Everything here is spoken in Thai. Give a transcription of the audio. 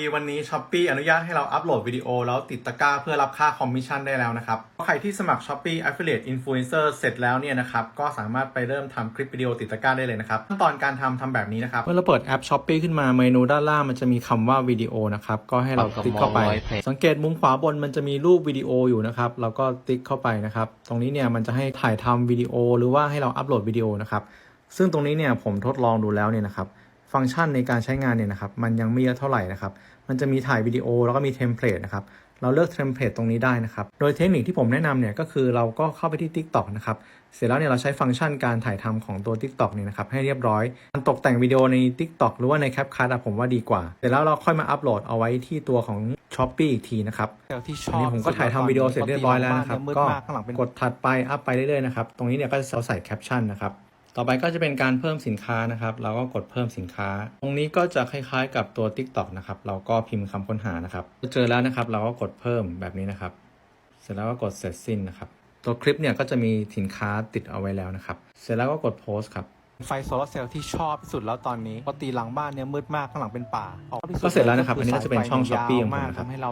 ปีวันนี้ s h อ p e e อนุญาตให้เราอัปโหลดวิดีโอ แล้วติดตะกร้าเพื่อรับค่าคอมมิชชั่นได้แล้วนะครับ ใครที่สมัคร s h อ p e e Affiliate Influencer เสร็จแล้วเนี่ยนะครับ ก็สามารถไปเริ่มทำคลิปวิดีโอติดตะกร้าได้เลยนะครับ ขั้นตอนการทำทำแบบนี้นะครับ เมื่อเราเปิดแอป s h อ p e e ขึ้นมาเมนูด้านล่างมันจะมีคำว่าวิดีโอนะครับ ก็ให้เราติ๊กเข้าไป สังเกตมุมขวาบนมันจะมีรูปวิดีโออยู่นะครับ เราก็ติ๊กเข้าไปนะครับ ตรงนี้เนี่ยมันจะให้ถ่ายทำวิดีโอ หรือว่าให้เราอัปโหลดวิดีโอนะครับ ซึ่งตรงนี้เนี่ยผมทดลองดูแล้วเนี่ยนะครับ ฟังก์ชันในการใช้งานเนี่ยนะครับมันยังไม่เยอะเท่าไหร่นะครับ มันจะมีถ่ายวิดีโอแล้วก็มีเทมเพลตนะครับเราเลือกเทมเพลตตรงนี้ได้นะครับ โดยเทคนิคที่ผมแนะนำเนี่ยก็คือเราก็เข้าไปที่ TikTok นะครับ เสร็จแล้วเนี่ยเราใช้ฟังก์ชันการถ่ายทำของตัว TikTok เนี่ยนะครับให้เรียบร้อย การตกแต่งวิดีโอใน TikTok หรือว่าใน CapCut อะผมว่าดีกว่า เสร็จแล้วเราค่อยมาอัปโหลดเอาไว้ที่ตัวของ s h o p e e อีกทีนะครับที่ชอันอบนี้ผมก็ถ่ายทำวิดีโอเสร็จเรียบร้อยแล้วนะครับมืดก็มากข้างหลังเป็นกดถัดไปอัพไปเรื่อยๆนะครับ ตรงนี้เนี่ยก็จะใส่แคปชั่นนะครับ ต่อไปก็จะเป็นการเพิ่มสินค้านะครับ เราก็กดเพิ่มสินค้า ตรงนี้ก็จะคล้ายๆ กับตัว TikTok นะครับ เราก็พิมพ์คำค้นหานะครับ เจอแล้วนะครับ เราก็กดเพิ่มแบบนี้นะครับ เสร็จแล้วก็กดเสร็จสิ้นนะครับ ตัวคลิปเนี่ยก็จะมีสินค้าติดเอาไว้แล้วนะครับ เสร็จแล้วก็กดโพสต์ครับ ไฟโซลาร์เซลล์ที่ชอบที่สุดแล้วตอนนี้ปกติหลังบ้านเนี่ยมืดมากข้างหลังเป็นป่าออกที่สุดก็เสร็จแล้วนะครับ อันนี้ก็จะเป็นช่องไฟ Shopee ยาวของผมมากนะครับทำให้เรา